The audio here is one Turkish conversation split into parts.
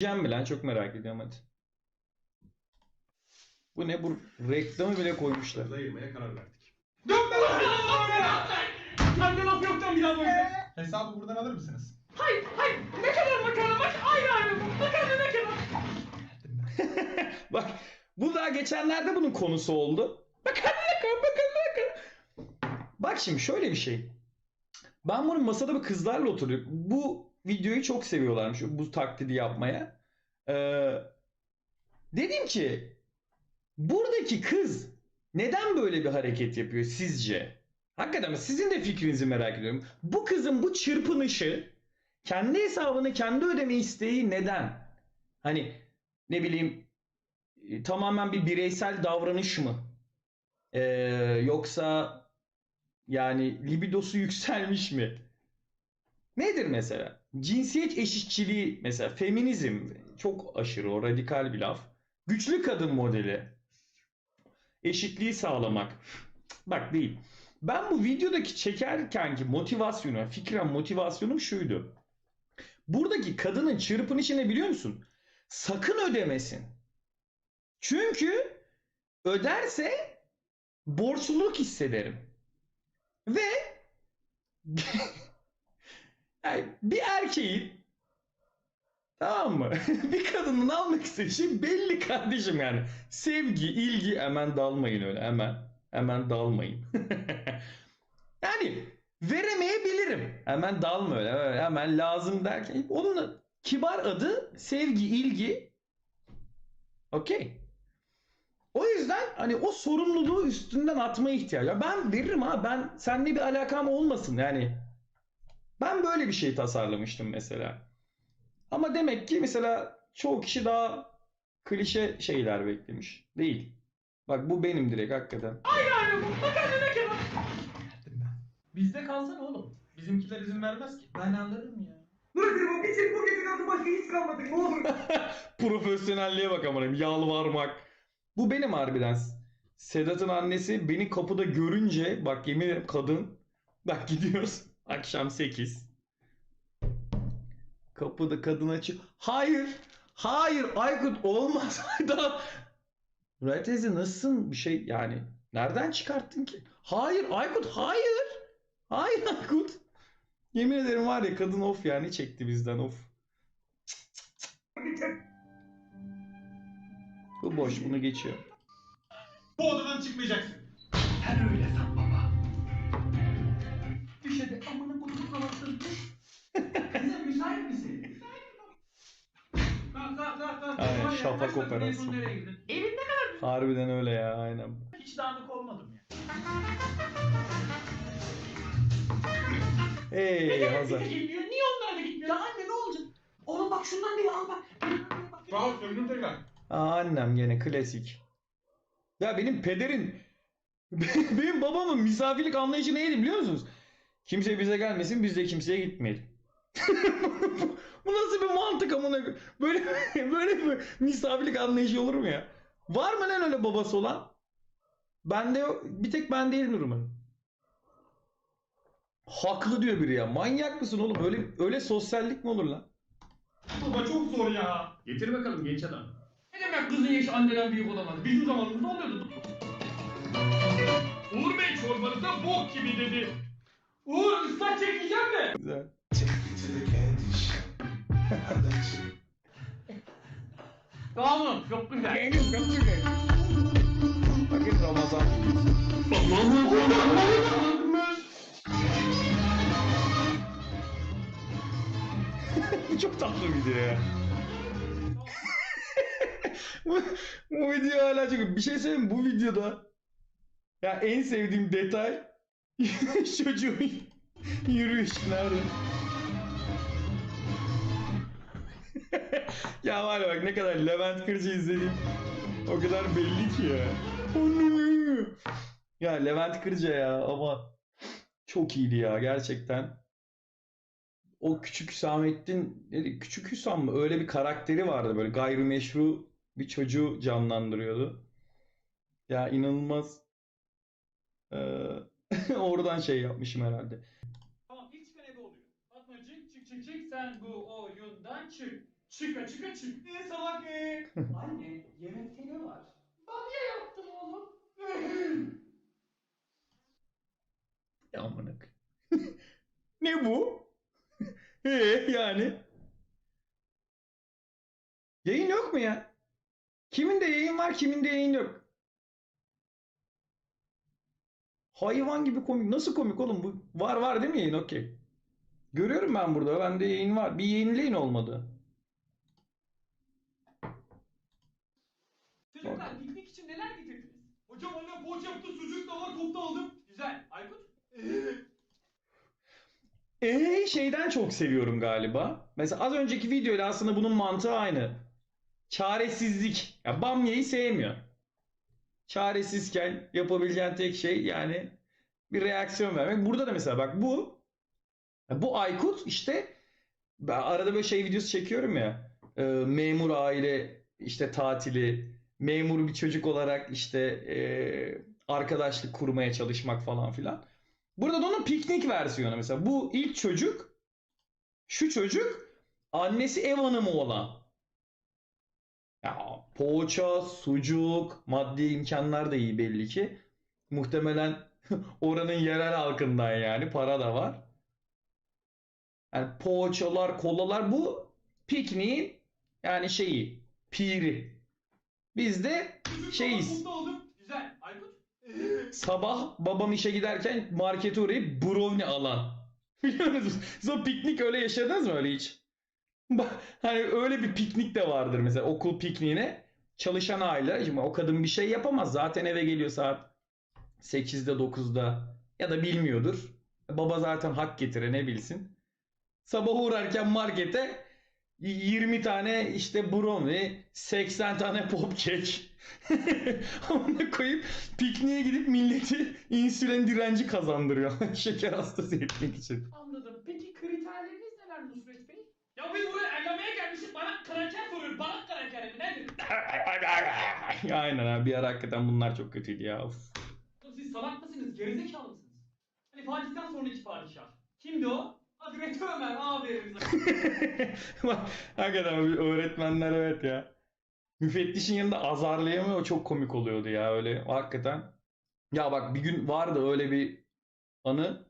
Cem mi lan? Çok merak ediyorum hadi. Bu ne bu reklamı bile koymuşlar. ayırmaya karar verdik. Anne laf yoktan bir daha böyle. Hesabı buradan alır mısınız? Hayır, hayır. Ne kadar makarna bak ayrı ayrı. Makarna ne kadar? Bak bu daha geçenlerde bunun konusu oldu. Bakın bakın bakın bakın. Bak şimdi şöyle bir şey. Ben bunu masada bir kızlarla oturuyorum. Bu videoyu çok seviyorlarmış bu taklidi yapmaya. Ee, dedim ki buradaki kız neden böyle bir hareket yapıyor sizce? Hakikaten sizin de fikrinizi merak ediyorum. Bu kızın bu çırpınışı kendi hesabını kendi ödeme isteği neden? Hani ne bileyim e, tamamen bir bireysel davranış mı? Ee, yoksa yani libidosu yükselmiş mi? Nedir mesela? Cinsiyet eşitçiliği mesela feminizm çok aşırı o radikal bir laf. Güçlü kadın modeli. Eşitliği sağlamak. Bak değil. Ben bu videodaki çekerkenki motivasyonu, fikren motivasyonum şuydu. Buradaki kadının çırpınışı ne biliyor musun? Sakın ödemesin. Çünkü öderse borçluluk hissederim. Ve yani bir erkeğin tamam mı? bir kadının almak istediği şey belli kardeşim yani. Sevgi, ilgi hemen dalmayın öyle hemen. Hemen dalmayın. yani veremeyebilirim. Hemen dalma öyle. öyle Hemen lazım derken. Onun kibar adı sevgi, ilgi. Okey. O yüzden hani o sorumluluğu üstünden atmaya ihtiyacı. Ben veririm ha ben seninle bir alakam olmasın yani. Ben böyle bir şey tasarlamıştım mesela. Ama demek ki mesela çoğu kişi daha klişe şeyler beklemiş. Değil. Bak bu benim direkt hakikaten. Ayrı ayrı. Makarna ne kadar? Bizde kalsana oğlum. Bizimkiler izin vermez ki. Ben alırım ya. Bırakırım o geçin bu gece kaldı başka hiç kalmadı ne olur. Profesyonelliğe bak amanım. Yalvarmak. Bu benim harbiden. Sedat'ın annesi beni kapıda görünce bak yemin ederim kadın. Bak gidiyoruz. Akşam 8. Kapıda kadın açıyor. Hayır. Hayır Aykut olmaz. Murat teyze nasılsın bir şey yani. Nereden çıkarttın ki? Hayır Aykut hayır. Hayır Aykut. Yemin ederim var ya kadın of yani çekti bizden of. Bu boş bunu geçiyor. Bu odadan çıkmayacaksın. Sen öyle san şafak operasyonu. Evinde Harbiden öyle ya aynen. hiç dağınık olmadım ya. Hey Hazar. Gitmiyor. Niye onlara da gitmiyor? Ya anne ne olacak? Oğlum bak şundan bir al bak. Rahat söndüm tekrar. Aa, annem gene klasik. Ya benim pederin benim babamın misafirlik anlayışı neydi biliyor musunuz? Kimse bize gelmesin biz de kimseye gitmeyelim. Bu nasıl bir mantık amına Böyle böyle bir misafirlik anlayışı olur mu ya? Var mı lan öyle babası olan? Bende. Bir tek ben değil Nurman. Haklı diyor biri ya. Manyak mısın oğlum? Öyle öyle sosyallik mi olur lan? Baba çok zor ya. Getir bakalım genç adam. Ne demek kızın yaşı anneden büyük olamaz? Bizim zamanımızda oluyordu. Uğur Bey çorbanızda bok gibi dedi. Uğur ıslak çekeceğim mi? Güzel. Tamam çok güzel. Benim çok güzel. Bakın Ramazan videosu. Bu çok tatlı bir video ya. bu, bu video hala çok... Bir şey söyleyeyim? Bu videoda ya en sevdiğim detay çocuğun yürüyüşleri. Ya var bak ne kadar Levent Kırcı izlediğim o kadar belli ki ya. Ya Levent Kırca ya ama çok iyiydi ya gerçekten. O küçük Hüsamettin? Küçük Hüsam mı? Öyle bir karakteri vardı böyle gayrimeşru bir çocuğu canlandırıyordu. Ya inanılmaz. Ee, oradan şey yapmışım herhalde. Tamam ilk çıkan ebe oluyor. Fatmacık çık çık çık sen bu oyundan çık. Çıka çıka çık. Ne salak e? Anne yemekte ne var? Bamya yaptım oğlum. Ya amına ne bu? Ee yani. Yayın yok mu ya? Kimin de yayın var, kimin de yayın yok. Hayvan gibi komik. Nasıl komik oğlum bu? Var var değil mi yayın? Okey. Görüyorum ben burada. Bende yayın var. Bir yayınlayın olmadı. Çocuklar piknik için neler getirdiniz? Hocam annem poğaça yaptı, sucuk da var, kopta aldım. Güzel. Aykut? Ee şeyden çok seviyorum galiba. Mesela az önceki videoyla aslında bunun mantığı aynı. Çaresizlik. Ya Bamya'yı sevmiyor. Çaresizken yapabileceğin tek şey yani bir reaksiyon vermek. Burada da mesela bak bu bu Aykut işte ben arada böyle şey videosu çekiyorum ya. e, memur aile işte tatili, memur bir çocuk olarak işte e, arkadaşlık kurmaya çalışmak falan filan. Burada da onun piknik versiyonu mesela. Bu ilk çocuk, şu çocuk annesi ev hanımı olan. Ya poğaça, sucuk, maddi imkanlar da iyi belli ki. Muhtemelen oranın yerel halkından yani para da var. Yani poğaçalar, kolalar bu pikniğin yani şeyi, piri. Biz de Sucuk Şeyiz. Güzel. Aykut? Sabah babam işe giderken markete uğrayıp brownie alan. Biliyor musunuz? Piknik öyle yaşadınız mı öyle hiç? Bak, Hani öyle bir piknik de vardır mesela okul pikniğine. Çalışan aile, şimdi o kadın bir şey yapamaz. Zaten eve geliyor saat 8'de 9'da ya da bilmiyordur. Baba zaten hak getire ne bilsin. Sabah uğrarken markete 20 tane işte brownie, 80 tane popkek. Onu koyup pikniğe gidip milleti insülin direnci kazandırıyor. Şeker hastası etmek için. Anladım. Peki kriterleriniz neler Nusret Bey? Ya biz buraya evlenmeye gelmişiz. Bana kraker soruyor. Bana kraker mi nedir? Aynen abi bir ara hakikaten bunlar çok kötüydü ya. Of. Siz salak mısınız? Gerizekalı mısınız? Hani Fatih'ten sonraki padişah. Kimdi o? Hazreti Ömer. Aferin sana. Hakikaten öğretmenler evet ya. Müfettişin yanında azarlayamıyor çok komik oluyordu ya öyle hakikaten. Ya bak bir gün vardı öyle bir anı.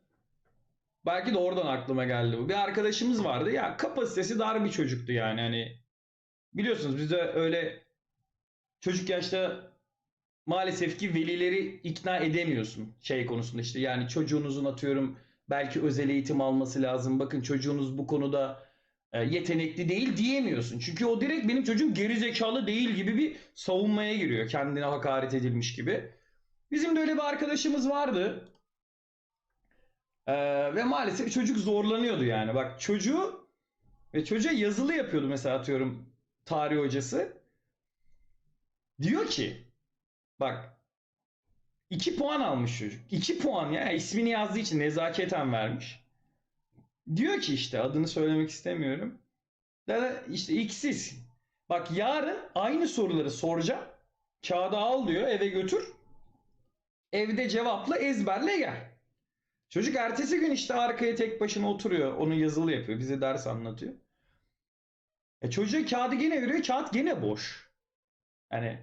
Belki de oradan aklıma geldi bu. Bir arkadaşımız vardı ya kapasitesi dar bir çocuktu yani hani. Biliyorsunuz bizde öyle çocuk yaşta maalesef ki velileri ikna edemiyorsun şey konusunda işte yani çocuğunuzun atıyorum belki özel eğitim alması lazım. Bakın çocuğunuz bu konuda e, yetenekli değil diyemiyorsun. Çünkü o direkt benim çocuğum gerizekalı değil gibi bir savunmaya giriyor. Kendine hakaret edilmiş gibi. Bizim de öyle bir arkadaşımız vardı. E, ve maalesef çocuk zorlanıyordu yani. Bak çocuğu ve çocuğa yazılı yapıyordu mesela atıyorum tarih hocası. Diyor ki bak 2 puan almış çocuk. 2 puan ya ismini yazdığı için nezaketen vermiş. Diyor ki işte adını söylemek istemiyorum. Da işte iksiz. Bak yarın aynı soruları soracağım. Kağıda al diyor eve götür. Evde cevapla ezberle gel. Çocuk ertesi gün işte arkaya tek başına oturuyor. Onu yazılı yapıyor. Bize ders anlatıyor. E çocuğa kağıdı gene veriyor. Kağıt gene boş. Yani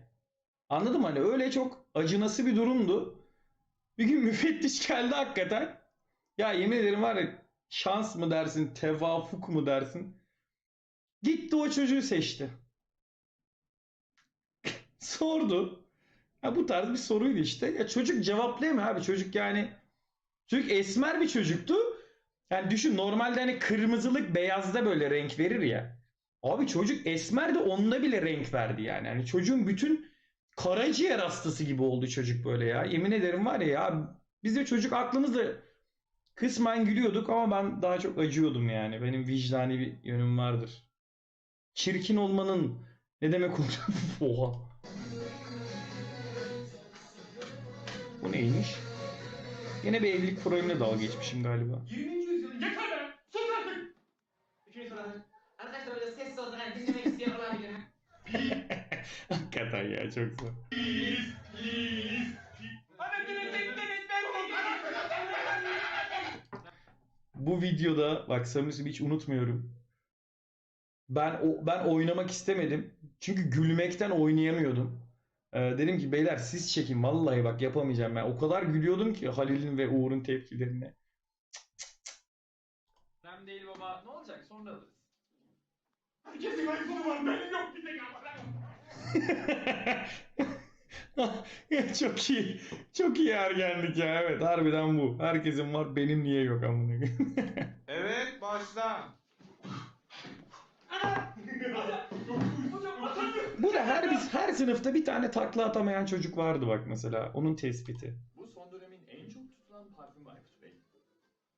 anladım hani öyle çok acınası bir durumdu. Bir gün müfettiş geldi hakikaten. Ya yemin ederim var ya şans mı dersin, tevafuk mu dersin? Gitti o çocuğu seçti. Sordu. Ya bu tarz bir soruydu işte. Ya çocuk cevaplayamıyor abi. Çocuk yani çocuk esmer bir çocuktu. Yani düşün normalde hani kırmızılık beyazda böyle renk verir ya. Abi çocuk esmer de onda bile renk verdi yani. Hani çocuğun bütün karaciğer hastası gibi oldu çocuk böyle ya. Yemin ederim var ya ya biz de çocuk aklımızda kısmen gülüyorduk ama ben daha çok acıyordum yani. Benim vicdani bir yönüm vardır. Çirkin olmanın ne demek olduğunu oha. Bu neymiş? Yine bir evlilik programıyla dalga geçmişim galiba. 20. yüzyılın yeter be! Sus artık! Üçüncü soru. Arkadaşlar böyle sessiz olun. Yani dinlemek? Hakikaten ya çok ben Bu videoda bak samimi hiç unutmuyorum. Ben o, ben oynamak istemedim. Çünkü gülmekten oynayamıyordum. Ee, dedim ki beyler siz çekin vallahi bak yapamayacağım ben. O kadar gülüyordum ki Halil'in ve Uğur'un tepkilerine. Önemli değil baba. Ne olacak? Sonra alırız. Herkesin iPhone'u var. Benim yok bir tek ama. Çok iyi. Çok iyi ergenlik ya. Evet harbiden bu. Herkesin var benim niye yok amına. Evet başla. Bu da her biz her sınıfta bir tane takla atamayan çocuk vardı bak mesela. Onun tespiti. Bu son dönemin en çok tutulan parfümü Aykut Bey.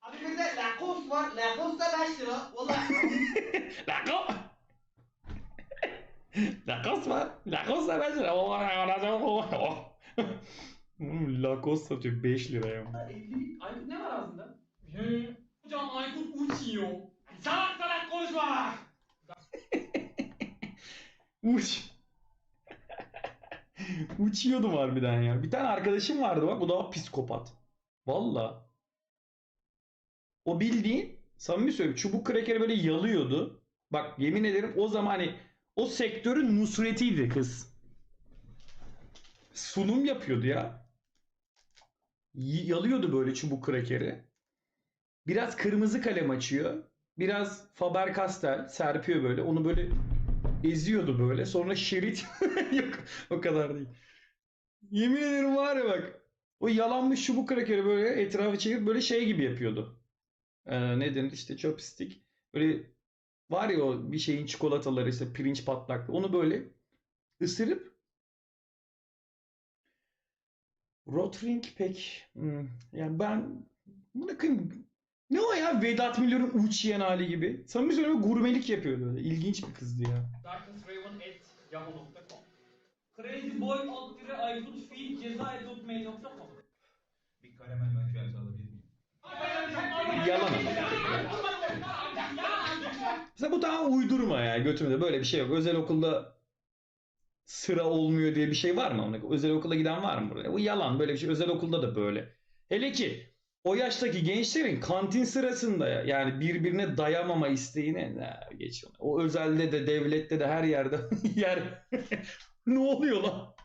Abi bir de Lacoste var. Lacoste da 5 lira. Valla. Lacoste. Lacoste. Lacoste da 5 lira. Hmm, Lacoste satıyor 5 liraya. Evlilik. Aykut ne var ağzında? He. Hocam Aykut uçuyor. Salak salak konuşma. Uç. Uçuyordum harbiden ya. Bir tane arkadaşım vardı bak o daha psikopat. Valla. O bildiğin samimi söylüyorum çubuk krekeri böyle yalıyordu. Bak yemin ederim o zaman hani o sektörün Nusret'iydi kız. Sunum yapıyordu ya. Y- Yalıyordu böyle çubuk krekeri. Biraz kırmızı kalem açıyor. Biraz Faber-Castell serpiyor böyle. Onu böyle eziyordu böyle. Sonra şerit yok o kadar değil. Yemin ederim var ya bak. O yalanmış çubuk krakeri böyle etrafı çevirip böyle şey gibi yapıyordu. Ee, ne denir işte chopstick. Böyle var ya o bir şeyin çikolataları işte pirinç patlaklı. Onu böyle ısırıp Rotring pek hmm, yani ben bırakın ne o ya Vedat Milor'un uç yiyen hali gibi. Samimi söylüyorum gurmelik yapıyordu öyle. İlginç bir kızdı ya. Darknessraven.yahoo.com Crazyboy alt dire Aykut feed ceza.mail.com Bir karamel makyajı alabilir miyim? Yalan. Mesela bu tamamen uydurma ya götümde böyle bir şey yok. Özel okulda sıra olmuyor diye bir şey var mı? Amına- Özel okula giden var mı buraya? Bu yalan böyle bir şey. Özel okulda da böyle. Hele ki o yaştaki gençlerin kantin sırasında ya, yani birbirine dayamama isteğine ne geç. O özelde de devlette de her yerde yer. ne oluyor lan?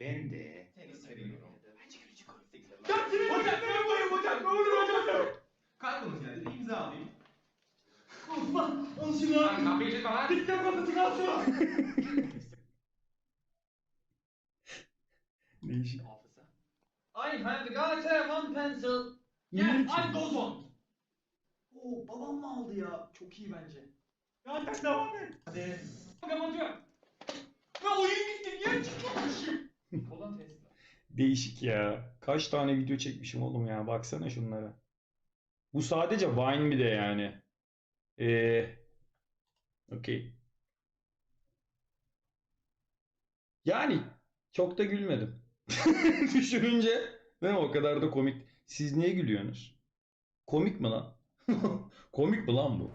Ben de seni seviyorum. Hocam ne yapayım hocam? Ne olur hocam? Kargonuz geldi bir imza alayım. Kapıyı çıkma lan. Dikkat şunu Değişik. Hafıza. I have got a one pencil Yeah? I goes on Oo babam mı aldı ya? Çok iyi bence Ya sen devam et. Hadi Kapatıyor Ve oyun gitti niye çıkmamışım? Kola Tesla. Değişik ya. Kaç tane video çekmişim oğlum ya. Baksana şunlara. Bu sadece Vine bir de yani. Ee, okey. Yani çok da gülmedim. Düşününce mi? O kadar da komik. Siz niye gülüyorsunuz? Komik mi lan? komik mi lan bu?